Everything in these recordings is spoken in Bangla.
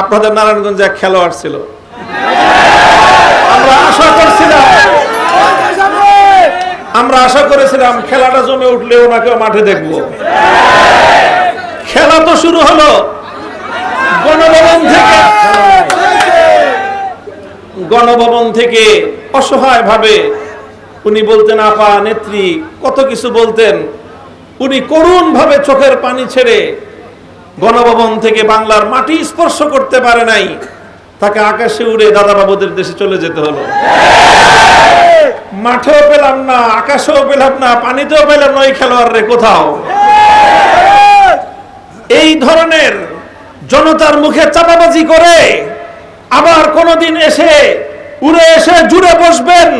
আপনাদের নারায়ণগঞ্জে এক খেলোয়াড় ছিল। আমরা আশা করছিলাম, আমরা আশা করেছিলাম খেলাটা জমে উঠলে ওনাকে মাঠে দেখব। খেলা তো শুরু হলো। গণভবন থেকে গণভবন থেকে অসহায় ভাবে উনি বলতেন, আপা, নেত্রী, কত কিছু বলতেন। উনি করুণ ভাবে চোখের পানি ছেড়ে গণভবন থেকে বাংলার মাটি স্পর্শ করতে পারে নাই। তাকে আকাশে উড়ে দাদা বাবুদের দেশে চলে যেতে হলো। মাঠেও পেলাম না, আকাশেও পেলাম না, পানিতেও পেলাম না, ওই খেলোয়াড়রে কোথাও। এই ধরনের জনতার মুখে চাপাবাজি করে আবার কোনদিন এসে উড়ে এসে জুড়ে বসবেন।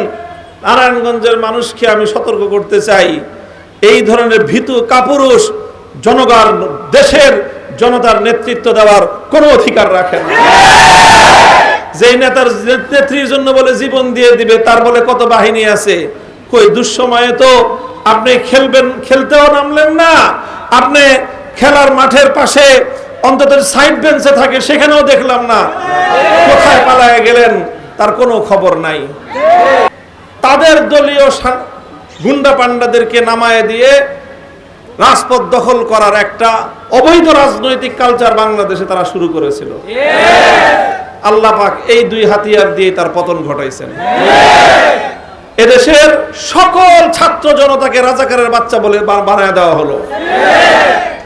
নারায়ণগঞ্জের মানুষকে আমি সতর্ক করতে চাই। এই ধরনের ভীতু কাপুরুষ জনগণ দেশের জনতার নেতৃত্ব দেওয়ার কোনো অধিকার রাখেন না। যেই নেতার নেত্রীর জন্য বলে জীবন দিয়ে দিবে, তার বলে কত বাহিনী আছে? কই, দুঃসময়ে তো আপনি খেলবেন, খেলতেও নামলেন না। আপনি খেলার মাঠের পাশে অন্তত সাইড বেঞ্চে থাকে, সেখানেও দেখলাম না। কোথায় পালায় গেলেন, তার কোনো খবর নাই। তাদের দলীয় গুন্ডা পান্ডাদেরকে নামায় দিয়ে রাজপথ দখল করার একটা অবৈধ রাজনৈতিক কালচার বাংলাদেশে তারা শুরু করেছিল। আল্লাহ পাক এই দুই হাতিয়ার দিয়ে তার পতন ঘটাইছেন। এদেশের সকল ছাত্র জনতাকে রাজাকারের বাচ্চা বলে বানায় দেওয়া হলো।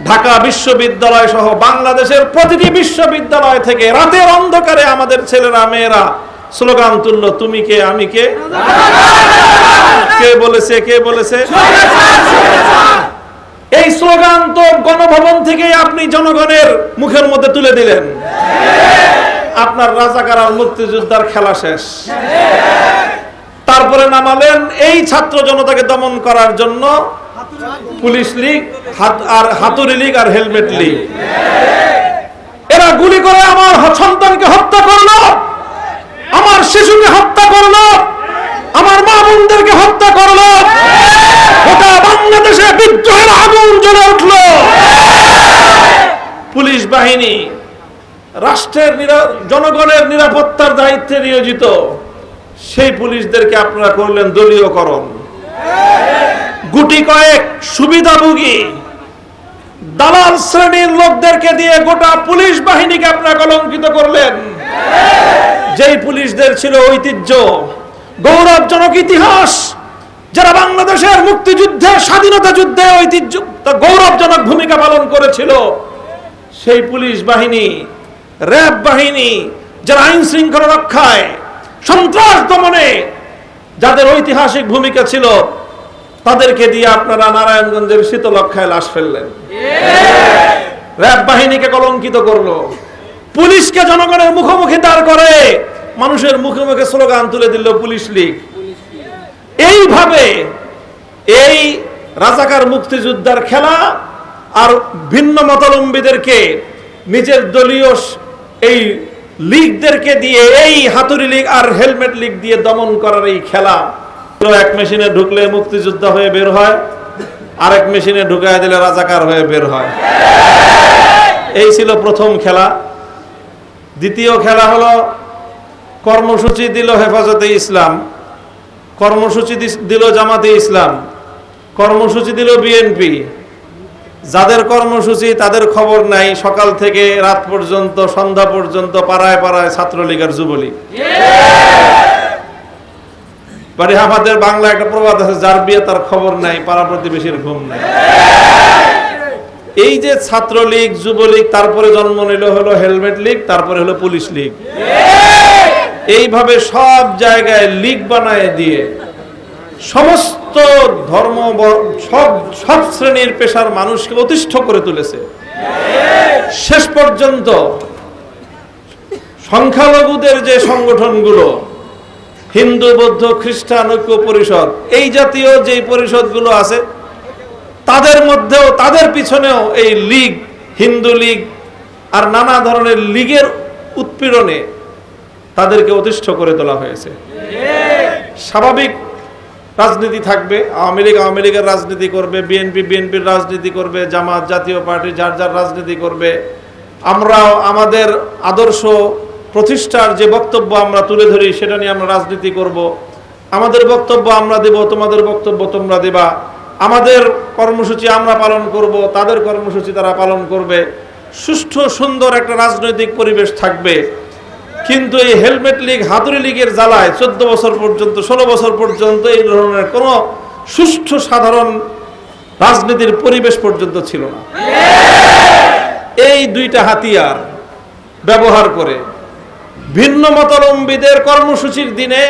ঢাকা বিশ্ববিদ্যালয় সহ বাংলাদেশের প্রতিটি বিশ্ববিদ্যালয় থেকে রাতের অন্ধকারে আমাদের ছেলেরা মেয়েরা স্লোগান তুললো তুমি কে আমি কে? কে বলেছে কে বলেছে? স্লোগান গণভবন থেকে আপনি জনগণের মুখের মধ্যে তুলে দিলেন। আপনার রাজাকার আর মুক্তিযোদ্ধার খেলা শেষ। তারপরে নামালেন এই ছাত্র জনতাকে দমন করার জন্য পুলিশ লীগ আর হাতুড়ি লীগ আর হেলমেট লীগ। এরা গুলি করে আমার সন্তানকে হত্যা করল আমার শিশুকে হত্যা করল আমার মা বোনদেরকে হত্যা করল গোটা বাংলাদেশে বিদ্রোহের আগুন জ্বলে উঠল পুলিশ বাহিনী রাষ্ট্রের জনগণের নিরাপত্তার দায়িত্বে নিয়োজিত, সেই পুলিশদেরকে আপনারা করলেন দলীয়করণ। গুটি কয়েক সুবিধাভোগী, দালাল শ্রেণির লোকদেরকে দিয়ে গোটা পুলিশ বাহিনীকে আপনারা কলঙ্কিত করলেন। যেই পুলিশদের ছিল ঐতিহ্য, গৌরবজনক ইতিহাস, যারা বাংলাদেশের মুক্তিযুদ্ধে, স্বাধীনতা যুদ্ধে ঐতিহ্য গৌরবজনক ভূমিকা পালন করেছিল। সেই পুলিশ বাহিনী, র্যাব বাহিনী, যারা আইন শৃঙ্খলা রক্ষায়, সন্ত্রাস দমনে যাদের ঐতিহাসিক ভূমিকা ছিল, তাদেরকে দিয়ে আপনারা নারায়ণগঞ্জের শীতলক্ষায় লাশ ফেললেন। র্যাব বাহিনীকে কলঙ্কিত করল। পুলিশকে জনগণের মুখোমুখি দাঁড় করে, মানুষের মুখে মুখে স্লোগান তুলে দিল পুলিশ লীগ। এইভাবে এই রাজাকার মুক্তিযোদ্ধার খেলা আর ভিন্ন মতালম্বীদেরকে নিজের দলীয় এই লীগদেরকে দিয়ে, এই হাতুড়ি লীগ আর হেলমেট লীগ দিয়ে দমন করার এই খেলা। এক মেশিনে ঢুকলে মুক্তিযোদ্ধা হয়ে বের হয়, আরেক মেশিনে ঢুকায় দিলে রাজাকার হয়ে বের হয়। এই ছিল প্রথম খেলা। দ্বিতীয় খেলা হলো, কর্মসূচি দিল হেফাজতে ইসলাম। কর্মসূচি দিল জামাতে ইসলাম। কর্মসূচি দিল বিএনপি। যাদের কর্মসূচি, তাদের খবর নাই। সকাল থেকে রাত পর্যন্ত, সন্ধ্যা পর্যন্ত পাড়ায় পাড়ায় ছাত্রলীগের যুবলীগ বাড়ি আমাদের বাংলা একটা প্রবাদ আছে, যার বিয়ে তার খবর নাই, পাড়া প্রতিবেশীর ঘুম নাই। এই যে ছাত্রলীগ, যুবলীগ, তারপরে জন্ম নিল হলো হেলমেট লীগ, তারপরে হলো পুলিশ লীগ। এইভাবে সব জায়গায় লীগ বানায় দিয়ে সমস্ত ধর্ম সব সব শ্রেণির পেশার মানুষকে অতিষ্ঠ করে তুলেছে। শেষ পর্যন্ত সংখ্যালঘুদের যে সংগঠনগুলো, হিন্দু, বৌদ্ধ, খ্রিস্টান, ঐক্য পরিষদ, এই জাতীয় যে পরিষদগুলো আছে, তাদের মধ্যেও, তাদের পিছনেও এই লীগ, হিন্দু লীগ আর নানা ধরনের লীগের উৎপীড়নে তাদেরকে অতিষ্ঠ করে তোলা হয়েছে। স্বাভাবিক রাজনীতি থাকবে, আওয়ামী লীগ আওয়ামী লীগের রাজনীতি করবে, বিএনপি, বিএনপির রাজনীতি করবে, জামাত, জাতীয় পার্টি, যার যার রাজনীতি করবে। আমরাও আমাদের আদর্শ প্রতিষ্ঠার যে বক্তব্য আমরা তুলে ধরি, সেটা নিয়ে আমরা রাজনীতি করব। আমাদের বক্তব্য আমরা দেব, তোমাদের বক্তব্য তোমরা দেবা। আমাদের কর্মসূচি আমরা পালন করব, তাদের কর্মসূচি তারা পালন করবে। সুষ্ঠু, সুন্দর একটা রাজনৈতিক পরিবেশ থাকবে। কিন্তু এই হেলমেট লীগ, হাতুড়ি লীগের জ্বালায় চোদ্দ বছর পর্যন্ত, ষোলো বছর পর্যন্ত এই ধরনের কোনো সুষ্ঠু সাধারণ রাজনীতির পরিবেশ পর্যন্ত ছিল না। এই দুইটা হাতিয়ার ব্যবহার করে ভিন্ন মতলম্বীদের কর্মসূচির দিনে